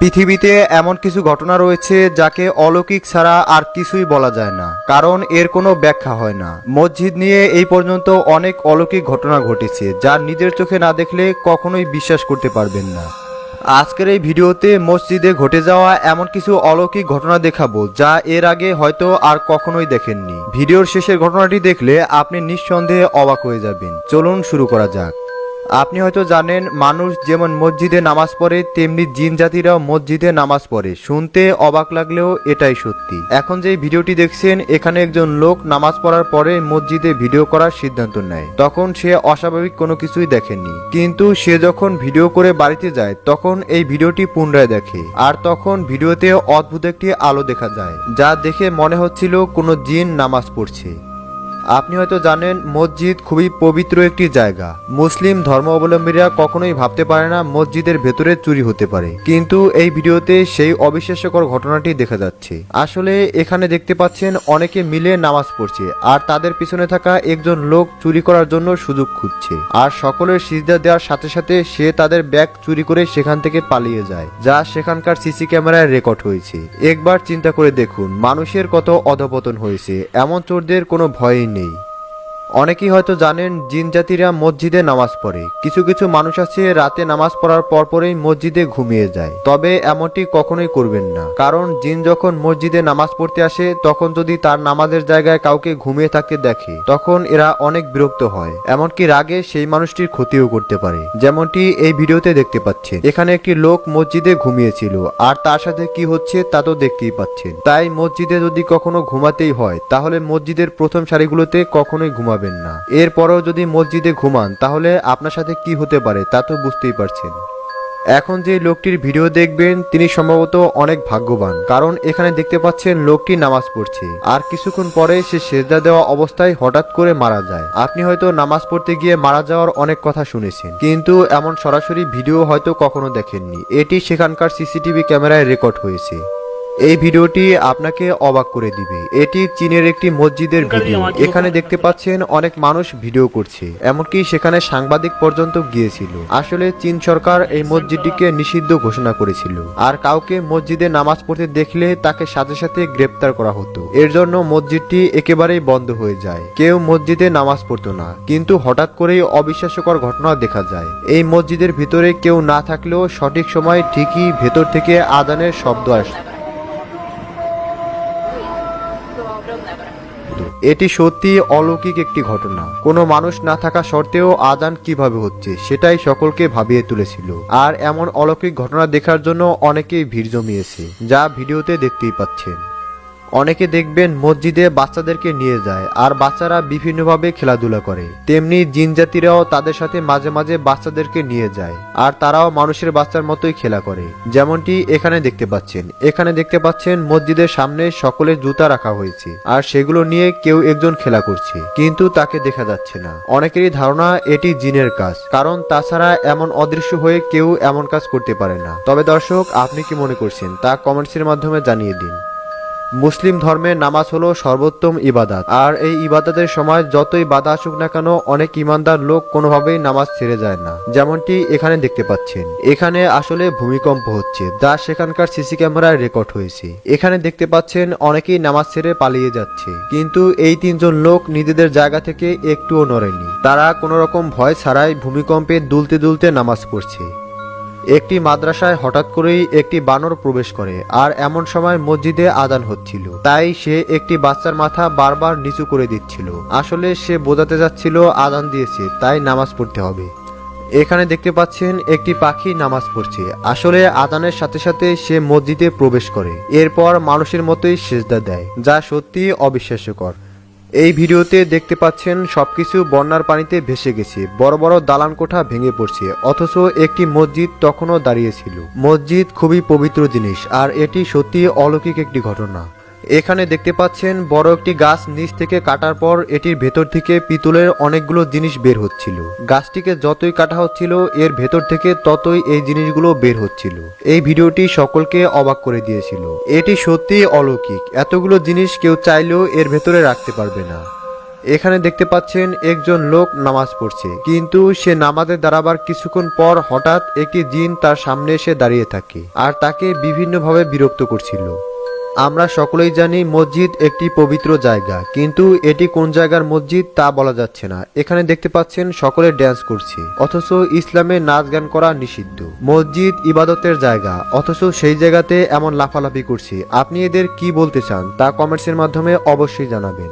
পৃথিবীতে এমন কিছু ঘটনা রয়েছে যাকে অলৌকিক ছাড়া আর কিছুই বলা যায় না, কারণ এর কোনো ব্যাখ্যা হয় না। মসজিদ নিয়ে এই পর্যন্ত অনেক অলৌকিক ঘটনা ঘটেছে যা নিজের চোখে না দেখলে কখনোই বিশ্বাস করতে পারবেন না। আজকের এই ভিডিওতে মসজিদে ঘটে যাওয়া এমন কিছু অলৌকিক ঘটনা দেখাবো যা এর আগে হয়তো আর কখনোই দেখেননি। ভিডিওর শেষের ঘটনাটি দেখলে আপনি নিঃসন্দেহে অবাক হয়ে যাবেন। চলুন শুরু করা যাক। আপনি হয়তো জানেন, মানুষ যেমন মসজিদে নামাজ পড়ে, তেমনি জিন জাতিরাও মসজিদে নামাজ পড়ে। শুনতে অবাক লাগলেও এটাই সত্যি। এখন যে ভিডিওটি দেখছেন, এখানে একজন লোক নামাজ পড়ার পরে মসজিদে ভিডিও করার সিদ্ধান্ত নেয়। তখন সে অস্বাভাবিক কোনো কিছুই দেখেনি কিন্তু সে যখন ভিডিও করে বাড়িতে যায়, তখন এই ভিডিওটি পুনরায় দেখে। আর তখন ভিডিওতে অদ্ভুত একটি আলো দেখা যায়, যা দেখে মনে হচ্ছিল কোনো জিন নামাজ পড়ছে। আপনি হয়তো জানেন, মসজিদ খুবই পবিত্র একটি জায়গা। মুসলিম ধর্মাবলম্বীরা কখনোই ভাবতে পারে না মসজিদের ভেতরে চুরি হতে পারে। কিন্তু এই ভিডিওতে সেই অবিশ্বাস্যকর ঘটনাটি দেখা যাচ্ছে। আসলে এখানে দেখতে পাচ্ছেন, অনেকে মিলে নামাজ পড়ছে আর তাদের পিছনে থাকা একজন লোক চুরি করার জন্য সুযোগ খুঁজছে। আর সকলের সিজদা দেওয়ার সাথে সাথে সে তাদের ব্যাগ চুরি করে সেখান থেকে পালিয়ে যায়, যা সেখানকার সিসি ক্যামেরায় রেকর্ড হয়েছে। একবার চিন্তা করে দেখুন, মানুষের কত অধপতন হয়েছে। এমন চোরদের কোনো ভয়ই নেই। নেই অনেকেই হয়তো জানেন জিন জাতিরা মসজিদে নামাজ পড়ে। কিছু কিছু মানুষ আছে রাতে নামাজ পড়ার পরপরেই মসজিদে ঘুমিয়ে যায়। তবে এমনটি কখনোই করবেন না। কারণ জিন যখন মসজিদে নামাজ পড়তে আসে, তখন যদি তার নামাজের জায়গায় কাউকে ঘুমিয়ে থাকতে দেখে, তখন এরা অনেক বিরক্ত হয়। এমনকি রাগে সেই মানুষটির ক্ষতিও করতে পারে। যেমনটি এই ভিডিওতে দেখতে পাচ্ছেন। এখানে একটি লোক মসজিদে ঘুমিয়েছিল। আর তার সাথে কি হচ্ছে তা তো দেখতেই পাচ্ছেন। তাই মসজিদে যদি কখনো ঘুমাতেই হয়, তাহলে মসজিদের প্রথম সারিগুলোতে কখনোই ঘুমাবেন না। এরপরেও যদি মসজিদে ঘুমান, তাহলে আপনার সাথে কি হতে পারে তা তো বুঝতেই পারছেন। এখন যে লোকটির ভিডিও দেখবেন, তিনি সম্ভবত অনেক ভাগ্যবান, কারণ এখানে দেখতে পাচ্ছেন লোকটি নামাজ পড়ছে। আর কিছুক্ষণ পরে সে সেজদা দেওয়া অবস্থায় হঠাৎ করে মারা যায়। আপনি হয়তো নামাজ পড়তে গিয়ে মারা যাওয়ার অনেক কথা শুনেছেন, কিন্তু এমন সরাসরি ভিডিও হয়তো কখনো দেখেননি। এটি সেখানকার সিসিটিভি ক্যামেরায় রেকর্ড হয়েছে। এই ভিডিওটি আপনাকে অবাক করে দিবে। এটি চীনের একটি মসজিদের ভিডিও। এখানে দেখতে পাচ্ছেন অনেক মানুষ ভিডিও করছে এমনকি সেখানে সাংবাদিক পর্যন্ত গিয়েছিল। আসলে চীন সরকার এই মসজিদটিকে নিষিদ্ধ ঘোষণা করেছিল। আর কাউকে মসজিদে নামাজ পড়তে দেখলে তাকে সাথে সাথে গ্রেপ্তার করা হতো। এর জন্য মসজিদটি একেবারেই বন্ধ হয়ে যায়। কেউ মসজিদে নামাজ পড়তো না। কিন্তু হঠাৎ করেই অবিশ্বাস্যকর ঘটনা দেখা যায়। এই মসজিদের ভিতরে কেউ না থাকলেও সঠিক সময় ঠিকই ভেতর থেকে আদানের শব্দ আসে। এটি সত্যি অলৌকিক একটি ঘটনা। কোনো মানুষ না থাকা সত্ত্বেও আদান কীভাবে হচ্ছে, সেটাই সকলকে ভাবিয়ে তুলেছিল। আর এমন অলৌকিক ঘটনা দেখার জন্য অনেকেই ভিড় জমিয়েছে, যা ভিডিওতে দেখতেই পাচ্ছেন। অনেকে দেখবেন মসজিদে বাচ্চাদেরকে নিয়ে যায়, আর বাচ্চারা বিভিন্নভাবে খেলাধুলা করে। তেমনি জিন জাতিরাও তাদের সাথে মাঝে মাঝে বাচ্চাদেরকে নিয়ে যায়, আর তারাও মানুষের বাচ্চার মতোই খেলা করে। যেমনটি এখানে দেখতে পাচ্ছেন। এখানে দেখতে পাচ্ছেন মসজিদের সামনে সকলের জুতা রাখা হয়েছে, আর সেগুলো নিয়ে কেউ একজন খেলা করছে, কিন্তু তাকে দেখা যাচ্ছে না। অনেকেরই ধারণা এটি জিনের কাজ, কারণ তাছাড়া এমন অদৃশ্য হয়ে কেউ এমন কাজ করতে পারে না। তবে দর্শক, আপনি কি মনে করছেন তা কমেন্টসের মাধ্যমে জানিয়ে দিন। মুসলিম ধর্মে নামাজ হলো সর্বোত্তম ইবাদাত। আর এই ইবাদতের সময় যতই বাধা আসুক না কেন, অনেক ইমানদার লোক কোনোভাবেই নামাজ ছেড়ে যায় না। যেমনটি এখানে দেখতে পাচ্ছেন। এখানে আসলে ভূমিকম্প হচ্ছে, যা সেখানকার সিসি ক্যামেরায় রেকর্ড হয়েছে। এখানে দেখতে পাচ্ছেন, অনেকেই নামাজ ছেড়ে পালিয়ে যাচ্ছে। কিন্তু এই তিনজন লোক নিজেদের জায়গা থেকে একটুও নড়েনি। তারা কোনো রকম ভয় ছাড়াই ভূমিকম্পে দুলতে দুলতে নামাজ পড়ছে। একটি মাদ্রাসায় হঠাৎ করেই একটি বানর প্রবেশ করে, আর এমন সময় মসজিদে আদান হচ্ছিল। তাই সে একটি বাচ্চার মাথা বারবার নিচু করে দিচ্ছিল। আসলে সে বোঝাতে যাচ্ছিল, আদান দিয়েছে, তাই নামাজ পড়তে হবে। এখানে দেখতে পাচ্ছেন, একটি পাখি নামাজ পড়ছে। আসলে আদানের সাথে সাথে সে মসজিদে প্রবেশ করে। এরপর মানুষের মতোই সেজদা দেয়, যা সত্যি অবিশ্বাস্যকর। এই ভিডিওতে দেখতে পাচ্ছেন সবকিছু বন্যার পানিতে ভেসে গেছে। বড় বড় দালান কোঠা ভেঙে পড়ছে, অথচ একটি মসজিদ তখনও দাঁড়িয়েছিল মসজিদ খুবই পবিত্র জিনিস, আর এটি সত্যি অলৌকিক একটি ঘটনা। এখানে দেখতে পাচ্ছেন বড় একটি গাছ নিচ থেকে কাটার পর এটির ভেতর থেকে পিতলের অনেকগুলো জিনিস বের হচ্ছিল। গাছটিকে যতই কাটা হচ্ছিল, এর ভেতর থেকে ততই এই জিনিসগুলো বের হচ্ছিল। এই ভিডিওটি সকলকে অবাক করে দিয়েছিল। এটি সত্যি অলৌকিক। এতগুলো জিনিস কেউ চাইলেও এর ভেতরে রাখতে পারবে না। এখানে দেখতে পাচ্ছেন একজন লোক নামাজ পড়ছে, কিন্তু সে নামাজে দাঁড়াবার কিছুক্ষণ পর হঠাৎ একটি জিন তার সামনে এসে দাঁড়িয়ে থাকে আর তাকে বিভিন্নভাবে বিরক্ত করছিল। আমরা সকলেই জানি মসজিদ একটি পবিত্র জায়গা, কিন্তু এটি কোন জায়গার মসজিদ তা বলা যাচ্ছে না। এখানে দেখতে পাচ্ছেন সকলে ড্যান্স করছে, অথচ ইসলামে নাচ গান করা নিষিদ্ধ। মসজিদ ইবাদতের জায়গা, অথচ সেই জায়গাতে এমন লাফালাফি করছে। আপনি এদের কি বলতে চান তা কমেন্টসের মাধ্যমে অবশ্যই জানাবেন।